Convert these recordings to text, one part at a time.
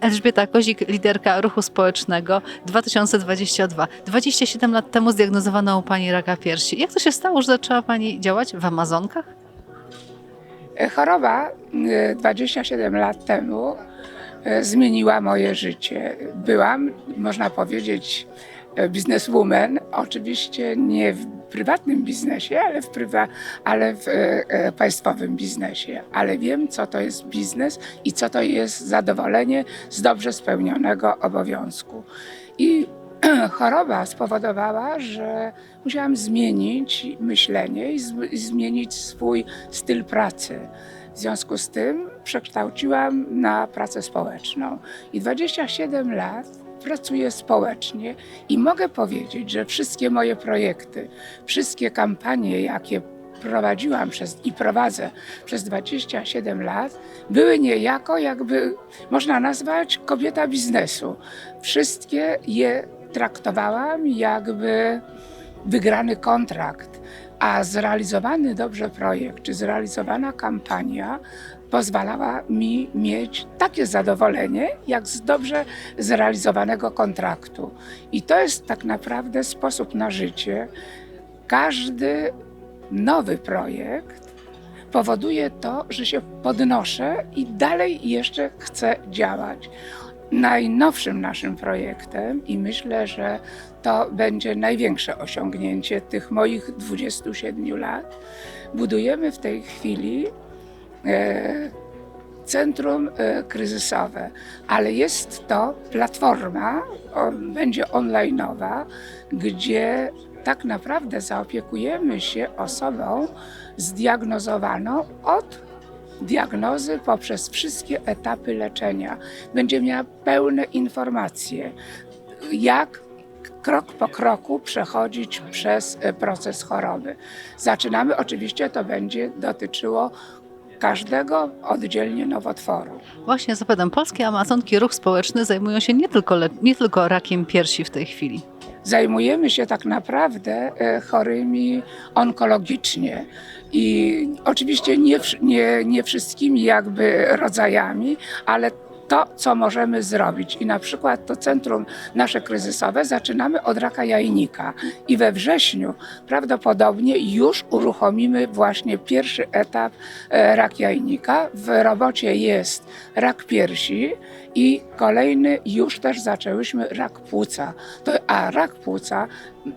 Elżbieta Kozik, liderka ruchu społecznego 2022. 27 lat temu zdiagnozowano u Pani raka piersi. Jak to się stało, że zaczęła Pani działać w Amazonkach? Choroba y, 27 lat temu y, zmieniła moje życie. Byłam, można powiedzieć, bizneswoman, oczywiście nie w prywatnym biznesie, ale w, prywa, ale w e, e, państwowym biznesie. Ale wiem, co to jest biznes i co to jest zadowolenie z dobrze spełnionego obowiązku. I choroba spowodowała, że musiałam zmienić myślenie i, i zmienić swój styl pracy. W związku z tym przekształciłam na pracę społeczną. I 27 lat pracuję społecznie i mogę powiedzieć, że wszystkie moje projekty, wszystkie kampanie, jakie prowadziłam przez, i prowadzę przez 27 lat, były niejako jakby można nazwać kobieta biznesu. Wszystkie je traktowałam jakby wygrany kontrakt, a zrealizowany dobrze projekt, czy zrealizowana kampania pozwalała mi mieć takie zadowolenie, jak z dobrze zrealizowanego kontraktu. I to jest tak naprawdę sposób na życie. Każdy nowy projekt powoduje to, że się podnoszę i dalej jeszcze chcę działać. Najnowszym naszym projektem, i myślę, że to będzie największe osiągnięcie tych moich 27 lat, budujemy w tej chwili centrum e, kryzysowe, ale jest to platforma, będzie online'owa, gdzie tak naprawdę zaopiekujemy się osobą zdiagnozowaną od diagnozy poprzez wszystkie etapy leczenia. Będzie miała pełne informacje, jak krok po kroku przechodzić przez e, proces choroby. Zaczynamy, oczywiście to będzie dotyczyło każdego oddzielnie nowotworu. Właśnie zapytam, polskie Amazonki Ruch Społeczny zajmują się nie tylko, nie tylko rakiem piersi w tej chwili. Zajmujemy się tak naprawdę e, chorymi onkologicznie. I oczywiście nie, nie, nie wszystkimi jakby rodzajami, ale to, co możemy zrobić. I na przykład to centrum nasze kryzysowe zaczynamy od raka jajnika. I we wrześniu prawdopodobnie już uruchomimy właśnie pierwszy etap e, rak jajnika. W robocie jest rak piersi i kolejny już też zaczęłyśmy rak płuca. To, a rak płuca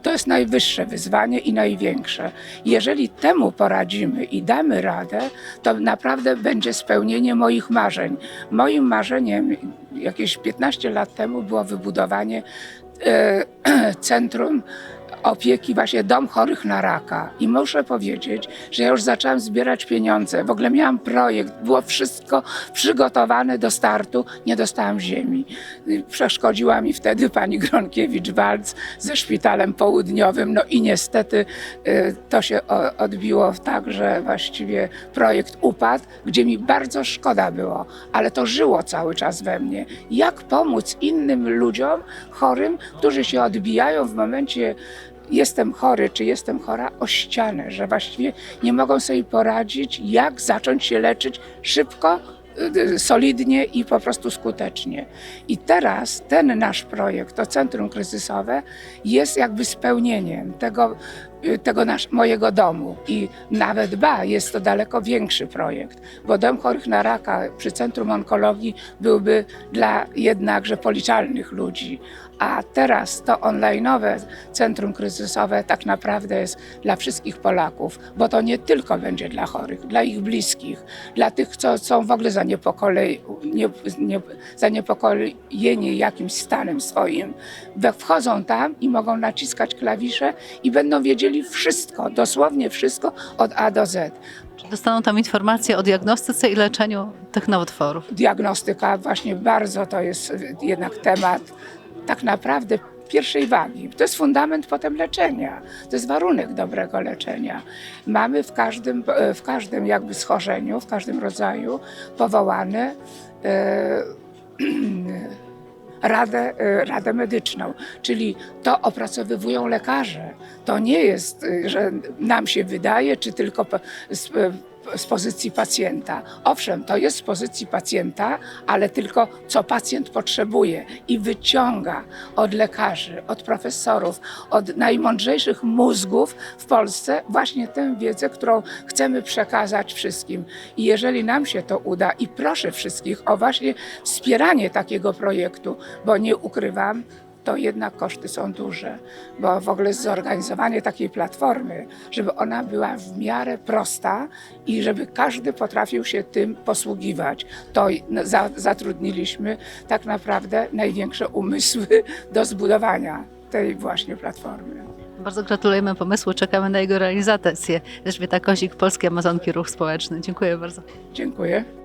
to jest najwyższe wyzwanie i największe. Jeżeli temu poradzimy i damy radę, to naprawdę będzie spełnienie moich marzeń. Moim marzeniem jakieś 15 lat temu było wybudowanie e, centrum opieki, właśnie dom chorych na raka. I muszę powiedzieć, że ja już zaczęłam zbierać pieniądze. W ogóle miałam projekt, było wszystko przygotowane do startu, nie dostałam ziemi. Przeszkodziła mi wtedy pani Gronkiewicz-Walc ze szpitalem południowym. No i niestety y, to się odbiło tak, że właściwie projekt upadł, gdzie mi bardzo szkoda było, ale to żyło cały czas we mnie. Jak pomóc innym ludziom chorym, którzy się odbijają w momencie jestem chory, czy jestem chora o ścianę, że właściwie nie mogą sobie poradzić, jak zacząć się leczyć szybko, solidnie i po prostu skutecznie. I teraz ten nasz projekt, to Centrum Kryzysowe, jest jakby spełnieniem tego, y, tego nasz, mojego domu. I nawet ba, jest to daleko większy projekt, bo Dom Chorych na Raka przy Centrum Onkologii byłby dla jednakże policzalnych ludzi, a teraz to online'owe Centrum Kryzysowe tak naprawdę jest dla wszystkich Polaków, bo to nie tylko będzie dla chorych, dla ich bliskich, dla tych, co są w ogóle zaniepokole, nie, nie, zaniepokojeni jakimś stanem swoim. Wchodzą tam i mogą naciskać klawisze i będą wiedzieli wszystko, dosłownie wszystko od A do Z. Dostaną tam informacje o diagnostyce i leczeniu tych nowotworów? diagnostyka właśnie bardzo to jest jednak temat tak naprawdę pierwszej wagi. To jest fundament potem leczenia. To jest warunek dobrego leczenia. Mamy w każdym, w każdym jakby schorzeniu, w każdym rodzaju powołane e, radę, e, radę medyczną, czyli to opracowywują lekarze. To nie jest, e, że nam się wydaje, czy tylko z pozycji pacjenta. Owszem, to jest z pozycji pacjenta, ale tylko co pacjent potrzebuje i wyciąga od lekarzy, od profesorów, od najmądrzejszych mózgów w Polsce właśnie tę wiedzę, którą chcemy przekazać wszystkim. I jeżeli nam się to uda, i proszę wszystkich o właśnie wspieranie takiego projektu, bo nie ukrywam, to jednak koszty są duże, bo w ogóle zorganizowanie takiej platformy, żeby ona była w miarę prosta i żeby każdy potrafił się tym posługiwać, to za, zatrudniliśmy tak naprawdę największe umysły do zbudowania tej właśnie platformy. Bardzo gratulujemy pomysłu, czekamy na jego realizację. Elżbieta Kozik, Polskie Amazonki Ruch Społeczny. Dziękuję bardzo. Dziękuję.